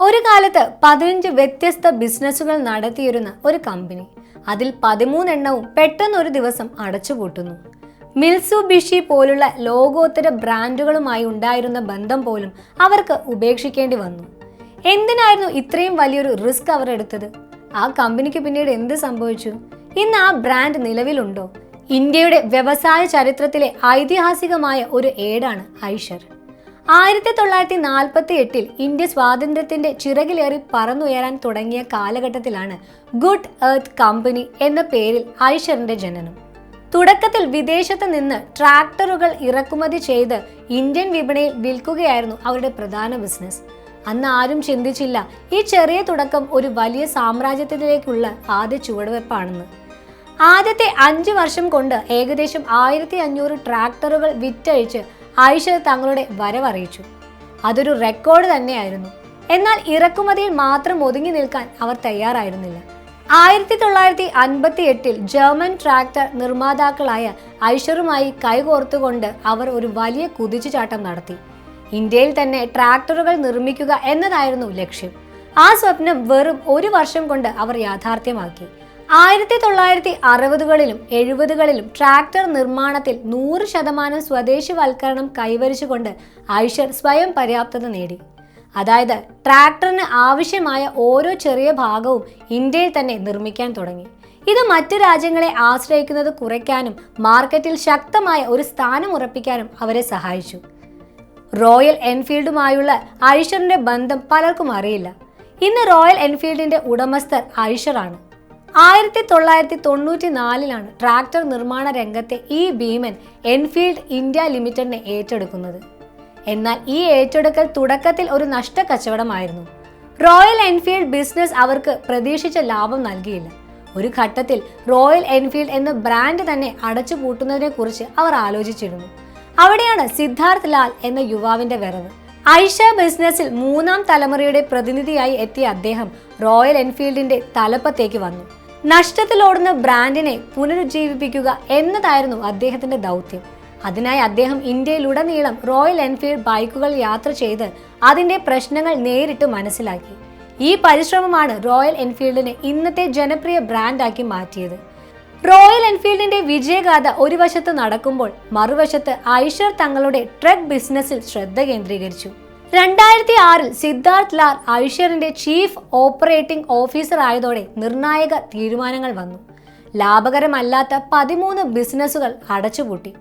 ഒരു കാലത്ത് പതിനഞ്ച് വ്യത്യസ്ത ബിസിനസ്സുകൾ നടത്തിയിരുന്ന ഒരു കമ്പനി. അതിൽ പതിമൂന്നെണ്ണവും പെട്ടെന്ന് ഒരു ദിവസം അടച്ചുപൂട്ടുന്നു. മിൽസു ബിഷി പോലുള്ള ലോകോത്തര ബ്രാൻഡുകളുമായി ഉണ്ടായിരുന്ന ബന്ധം പോലും അവർക്ക് ഉപേക്ഷിക്കേണ്ടി വന്നു. എന്തിനായിരുന്നു ഇത്രയും വലിയൊരു റിസ്ക് അവർ എടുത്തത്? ആ കമ്പനിക്ക് പിന്നീട് എന്ത് സംഭവിച്ചു? ഇന്ന് ആ ബ്രാൻഡ് നിലവിലുണ്ടോ? ഇന്ത്യയുടെ വ്യവസായ ചരിത്രത്തിലെ ഐതിഹാസികമായ ഒരു ഏടാണ് ഐഷർ. ആയിരത്തി തൊള്ളായിരത്തി നാൽപ്പത്തി എട്ടിൽ ഇന്ത്യ സ്വാതന്ത്ര്യത്തിന്റെ ചിറകിലേറി പറന്നുയരാൻ തുടങ്ങിയ കാലഘട്ടത്തിലാണ് ഗുഡ് എർത്ത് കമ്പനി എന്ന പേരിൽ ഐഷറിന്റെ ജനനം. തുടക്കത്തിൽ വിദേശത്ത് നിന്ന് ട്രാക്ടറുകൾ ഇറക്കുമതി ചെയ്ത് ഇന്ത്യൻ വിപണിയിൽ വിൽക്കുകയായിരുന്നു അവരുടെ പ്രധാന ബിസിനസ്. അന്ന് ആരും ചിന്തിച്ചില്ല ഈ ചെറിയ തുടക്കം ഒരു വലിയ സാമ്രാജ്യത്തിലേക്കുള്ള ആദ്യ ചുവടുവെപ്പാണെന്ന് ആദ്യത്തെ അഞ്ച് വർഷം കൊണ്ട് ഏകദേശം ആയിരത്തി അഞ്ഞൂറ് ട്രാക്ടറുകൾ വിറ്റഴിച്ച് ഐഷർ തങ്ങളുടെ വരവറിയിച്ചു. അതൊരു റെക്കോർഡ് തന്നെയായിരുന്നു. എന്നാൽ ഇറക്കുമതിയിൽ മാത്രം ഒതുങ്ങി നിൽക്കാൻ അവർ തയ്യാറായിരുന്നില്ല. ആയിരത്തി തൊള്ളായിരത്തി അൻപത്തി എട്ടിൽ ജർമ്മൻ ട്രാക്ടർ നിർമ്മാതാക്കളായ ഐഷറുമായി കൈകോർത്തുകൊണ്ട് അവർ ഒരു വലിയ കുതിച്ചുചാട്ടം നടത്തി. ഇന്ത്യയിൽ തന്നെ ട്രാക്ടറുകൾ നിർമ്മിക്കുക എന്നതായിരുന്നു ലക്ഷ്യം. ആ സ്വപ്നം വെറും ഒരു വർഷം കൊണ്ട് അവർ യാഥാർത്ഥ്യമാക്കി. ആയിരത്തി തൊള്ളായിരത്തി അറുപതുകളിലും എഴുപതുകളിലും ട്രാക്ടർ നിർമ്മാണത്തിൽ നൂറ് ശതമാനം സ്വദേശിവൽക്കരണം കൈവരിച്ചുകൊണ്ട് ഐഷർ സ്വയം പര്യാപ്തത നേടി. അതായത് ട്രാക്ടറിന് ആവശ്യമായ ഓരോ ചെറിയ ഭാഗവും ഇന്ത്യയിൽ തന്നെ നിർമ്മിക്കാൻ തുടങ്ങി. ഇത് മറ്റു രാജ്യങ്ങളെ ആശ്രയിക്കുന്നത് കുറയ്ക്കാനും മാർക്കറ്റിൽ ശക്തമായ ഒരു സ്ഥാനം ഉറപ്പിക്കാനും അവരെ സഹായിച്ചു. റോയൽ എൻഫീൽഡുമായുള്ള ഐഷറിന്റെ ബന്ധം പലർക്കും അറിയില്ല. ഇന്ന് റോയൽ എൻഫീൽഡിന്റെ ഉടമസ്ഥർ ഐഷറാണ്. ആയിരത്തി തൊള്ളായിരത്തി തൊണ്ണൂറ്റി നാലിലാണ് ട്രാക്ടർ നിർമ്മാണ രംഗത്തെ ഈ ഭീമൻ എൻഫീൽഡ് ഇന്ത്യ ലിമിറ്റഡിനെ ഏറ്റെടുക്കുന്നത്. എന്നാൽ ഈ ഏറ്റെടുക്കൽ തുടക്കത്തിൽ ഒരു നഷ്ട കച്ചവടമായിരുന്നു റോയൽ എൻഫീൽഡ് ബിസിനസ് അവർക്ക് പ്രതീക്ഷിച്ച ലാഭം നൽകിയില്ല. ഒരു ഘട്ടത്തിൽ റോയൽ എൻഫീൽഡ് എന്ന ബ്രാൻഡ് തന്നെ അടച്ചുപൂട്ടുന്നതിനെ കുറിച്ച് അവർ ആലോചിച്ചിരുന്നു. അവിടെയാണ് സിദ്ധാർത്ഥ് ലാൽ എന്ന യുവാവിന്റെ വരവ്. ഐഷ ബിസിനസ്സിൽ മൂന്നാം തലമുറയുടെ പ്രതിനിധിയായി എത്തിയ അദ്ദേഹം റോയൽ എൻഫീൽഡിന്റെ തലപ്പത്തേക്ക് വന്നു. നഷ്ടത്തിലോടുന്ന ബ്രാൻഡിനെ പുനരുജ്ജീവിപ്പിക്കുക എന്നതായിരുന്നു അദ്ദേഹത്തിന്റെ ദൗത്യം. അതിനായി അദ്ദേഹം ഇന്ത്യയിലുടനീളം റോയൽ എൻഫീൽഡ് ബൈക്കുകൾ യാത്ര ചെയ്ത് അതിന്റെ പ്രശ്നങ്ങൾ നേരിട്ട് മനസ്സിലാക്കി. ഈ പരിശ്രമമാണ് റോയൽ എൻഫീൽഡിനെ ഇന്നത്തെ ജനപ്രിയ ബ്രാൻഡാക്കി മാറ്റിയത്. റോയൽ എൻഫീൽഡിന്റെ വിജയഗാഥ ഒരു വശത്ത് നടക്കുമ്പോൾ മറുവശത്ത് ഐഷർ തങ്ങളുടെ ട്രക്ക് ബിസിനസ്സിൽ ശ്രദ്ധ കേന്ദ്രീകരിച്ചു. രണ്ടായിരത്തി ആറിൽ സിദ്ധാർത്ഥ് ലാൽ ഐഷറിന്റെ ചീഫ് ഓപ്പറേറ്റിംഗ് ഓഫീസർ ആയതോടെ നിർണായക തീരുമാനങ്ങൾ വന്നു. ലാഭകരമല്ലാത്ത പതിമൂന്ന് ബിസിനസ്സുകൾ അടച്ചുപൂട്ടി.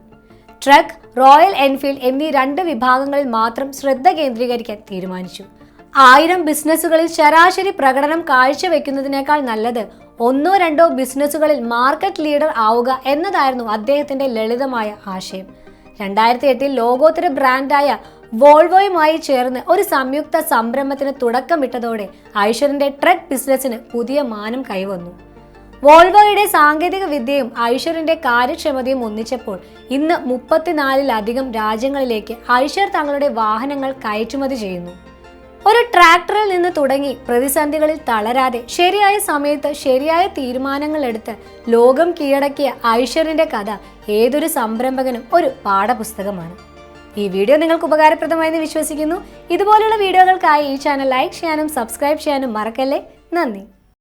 ട്രക്ക് റോയൽ എൻഫീൽഡ് എന്നീ രണ്ട് വിഭാഗങ്ങളിൽ മാത്രം ശ്രദ്ധ കേന്ദ്രീകരിക്കാൻ തീരുമാനിച്ചു. ആയിരം ബിസിനസ്സുകളിൽ ശരാശരി പ്രകടനം കാഴ്ചവെക്കുന്നതിനേക്കാൾ നല്ലത് ഒന്നോ രണ്ടോ ബിസിനസ്സുകളിൽ മാർക്കറ്റ് ലീഡർ ആവുക എന്നതായിരുന്നു അദ്ദേഹത്തിന്റെ ലളിതമായ ആശയം. രണ്ടായിരത്തി എട്ടിൽ ലോകോത്തര ബ്രാൻഡായ വോൾവോയുമായി ചേർന്ന് ഒരു സംയുക്ത സംരംഭത്തിന് തുടക്കമിട്ടതോടെ ഐഷറിന്റെ ട്രക്ക് ബിസിനസ്സിന് പുതിയ മാനം കൈവന്നു. വോൾവോയുടെ സാങ്കേതിക വിദ്യയും ഐഷറിന്റെ കാര്യക്ഷമതയും ഒന്നിച്ചപ്പോൾ ഇന്ന് മുപ്പത്തിനാലിലധികം രാജ്യങ്ങളിലേക്ക് ഐഷർ തങ്ങളുടെ വാഹനങ്ങൾ കയറ്റുമതി ചെയ്യുന്നു. ഒരു ട്രാക്ടറിൽ നിന്ന് തുടങ്ങി പ്രതിസന്ധികളിൽ തളരാതെ ശരിയായ സമയത്ത് ശരിയായ തീരുമാനങ്ങൾ എടുത്ത് ലോകം കീഴടക്കിയ ഐഷറിന്റെ കഥ ഏതൊരു സംരംഭകനും ഒരു പാഠപുസ്തകമാണ്. ഈ വീഡിയോ നിങ്ങൾക്ക് ഉപകാരപ്രദമായെന്ന് വിശ്വസിക്കുന്നു. ഇതുപോലുള്ള വീഡിയോകൾക്കായി ഈ ചാനൽ ലൈക്ക് ചെയ്യാനും സബ്സ്ക്രൈബ് ചെയ്യാനും മറക്കല്ലേ. നന്ദി.